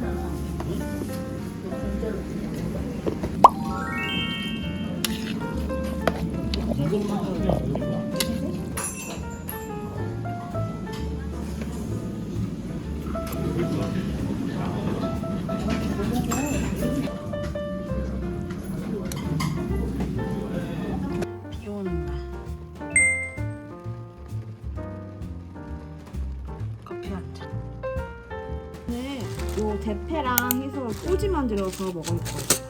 비 대패랑 해서 꼬지 만들어서 먹을 거예요.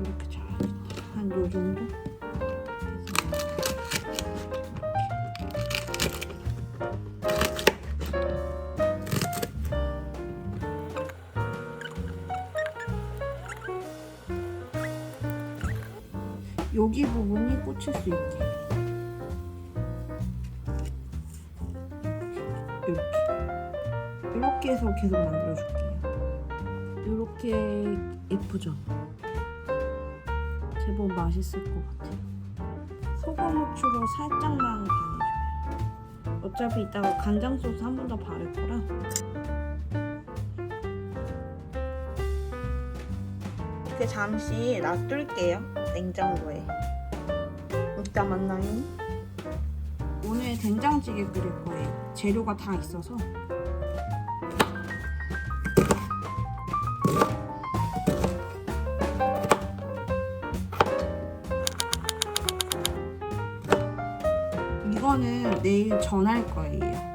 이렇게 잘, 한요 정도? 여기 부분이 꽂힐 수 있게. 해서 계속 만들어 줄게요. 이렇게 예쁘죠? 제법 맛있을 것 같아요. 소금 후추로 살짝만 간해줘요. 어차피 이따가 간장 소스 한 번 더 바를 거라. 이렇게 잠시 놔둘게요. 냉장고에. 이따 만나요. 오늘 된장찌개 끓일 거예요. 재료가 다 있어서. 내일 전할 거예요.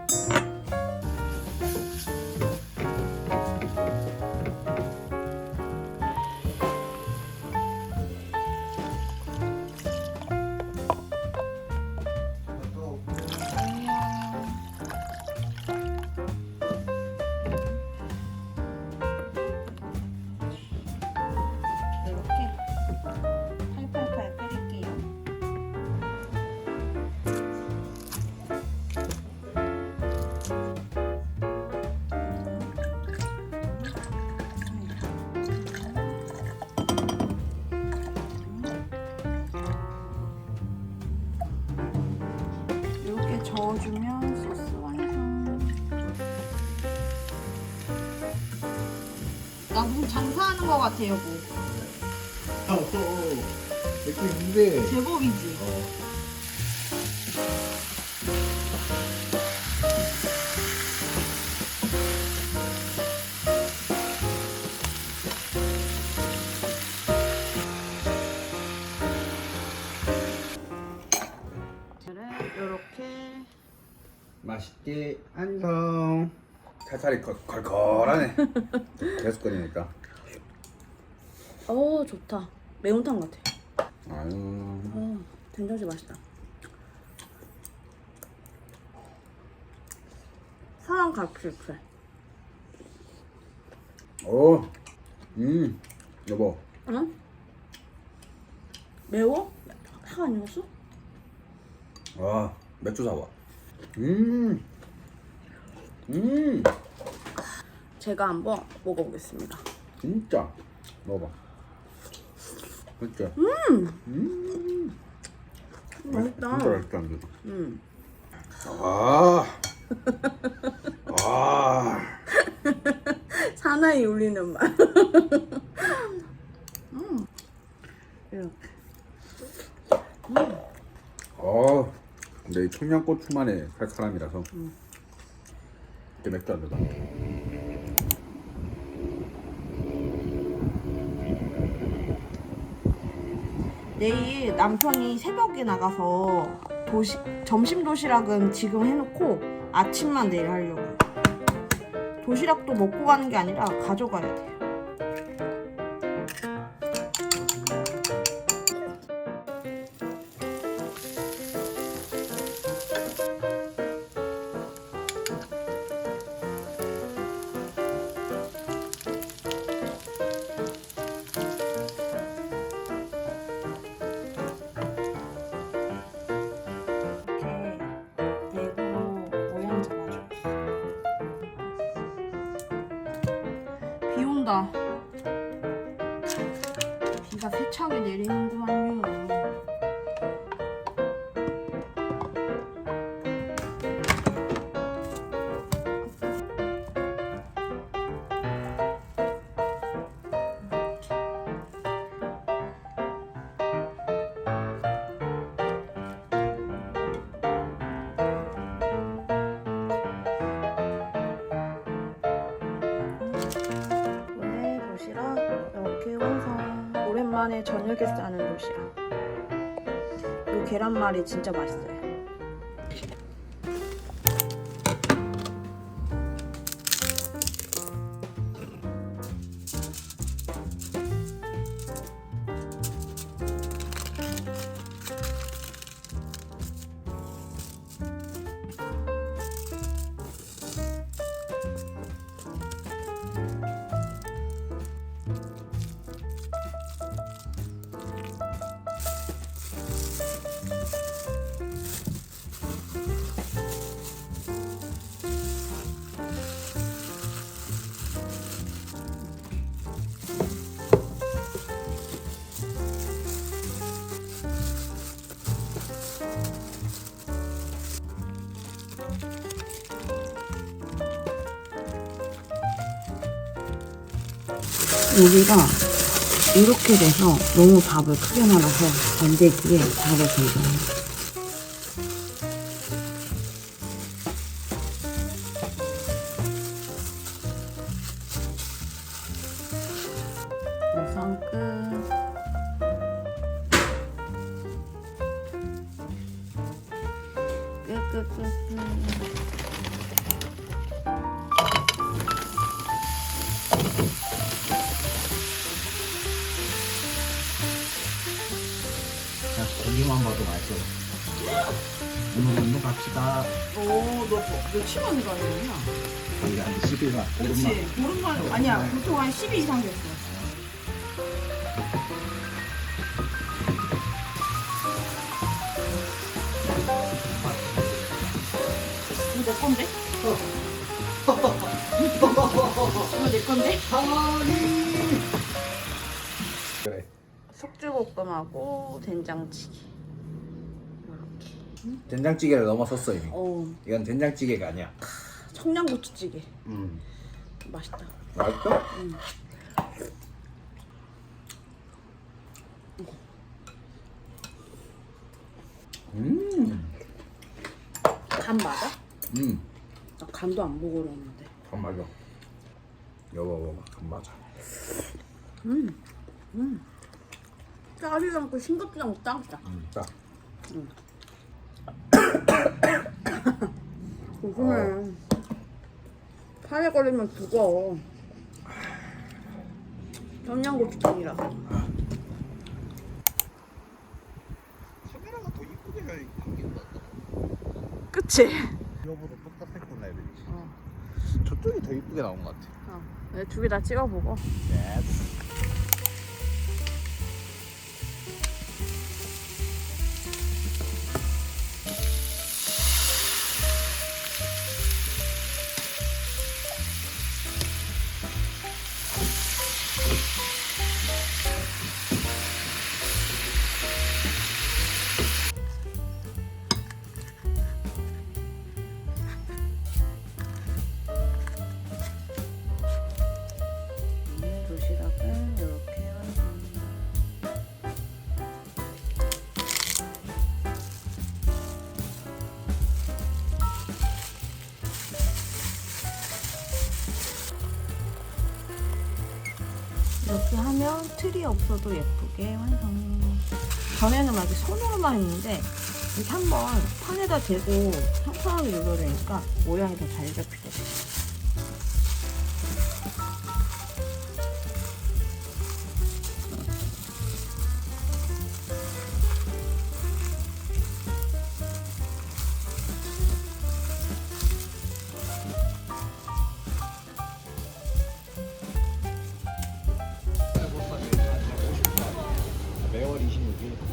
같아 어, 맥주 있는데. 제법이지. 이렇게 맛있게 완성. 살살이 걸- 걸걸하네. 계속 끓이니까. 어 좋다. 매운탕 같아. 아유. 어, 된장찌개 맛있다. 사람 갈치살. 오. 음. 여보. 응? 매워? 안 익었어? 와, 맥주 사와. 음. 음. 제가 한번 먹어보겠습니다. 진짜. 먹어봐. 진짜. 음. 맛있다. 진짜 맛있다. 음. 아. 아. 사나이 울리는 맛. 음. 이렇게. 어. 근데 이 청양고추만의 칼칼함이라서. 이게 맥주 안 되다. 내일 남편이 새벽에 나가서 도시, 점심 도시락은 지금 해놓고 아침만 내일 하려고요. 도시락도 먹고 가는 게 아니라 가져가야 돼요. 온다. 비가 세차게 내리는구만요. 간만에 저녁에 싸는 도시락. 이 계란말이 진짜 맛있어요. 여기가 이렇게 돼서 너무 밥을 크게 말아서 건더기에 밥을 건져요. 우선 끝. 끝 끝 끝. 봐도 맛있어. 오늘 운동 갑시다. 오, 너 며칠 만에 가냐? 거기 한 10일만, 오랜만. 그치? 오랜만에, 아니야. 보통 한 10일 이상 됐어. 이거 내 건데? 이거 내 건데? 그래. 숙주볶음하고 된장찌개. 된장찌개를 넘어섰어 이미. 어, 이건 된장찌개가 아니야. 청양고추찌개. 음. 맛있다. 맛있어? 음. 간 맞아? 음. 나 간도 안 보고 그러는데. 간 맞아. 여보 먹어. 간 맞아. 짜지도 않고 싱겁지도 않고 짱짜. 음. 딱. 조심해. 팔에 걸리면 죽어. 청양고추장이라서. 카메라가 더 이쁘게 생긴다. 그치? 이거보다 똑같았구나 이랬지. 저쪽이 더 이쁘게 나온 것 같아. 어. 두개 다 찍어보고. 예스. 이렇게 하면 틀이 없어도 예쁘게 완성. 전에는 막 손으로만 했는데 이렇게 한번 판에다 대고 평평하게 눌러주니까 모양이 더 잘 잡히더라고요.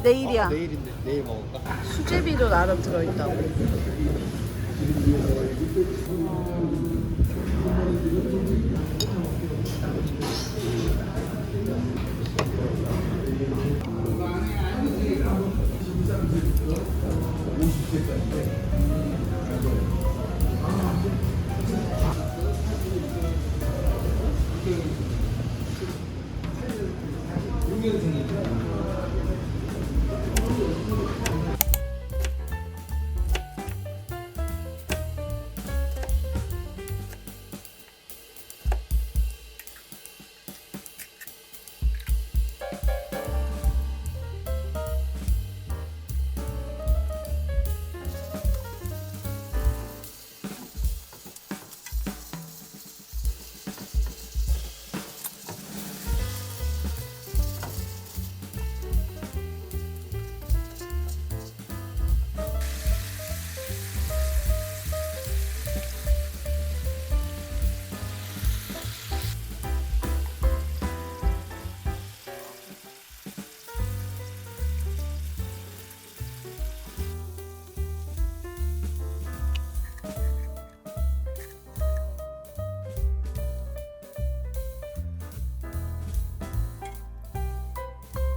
내일이야. 어, 내일인데 내일 먹을까? 수제비도 나름 들어있다고.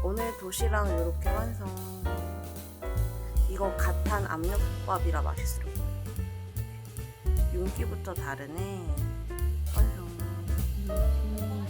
오늘 도시락 이렇게 완성. 이거 갓한 압력밥이라 거예요. 윤기부터 다르네. 완성. 음,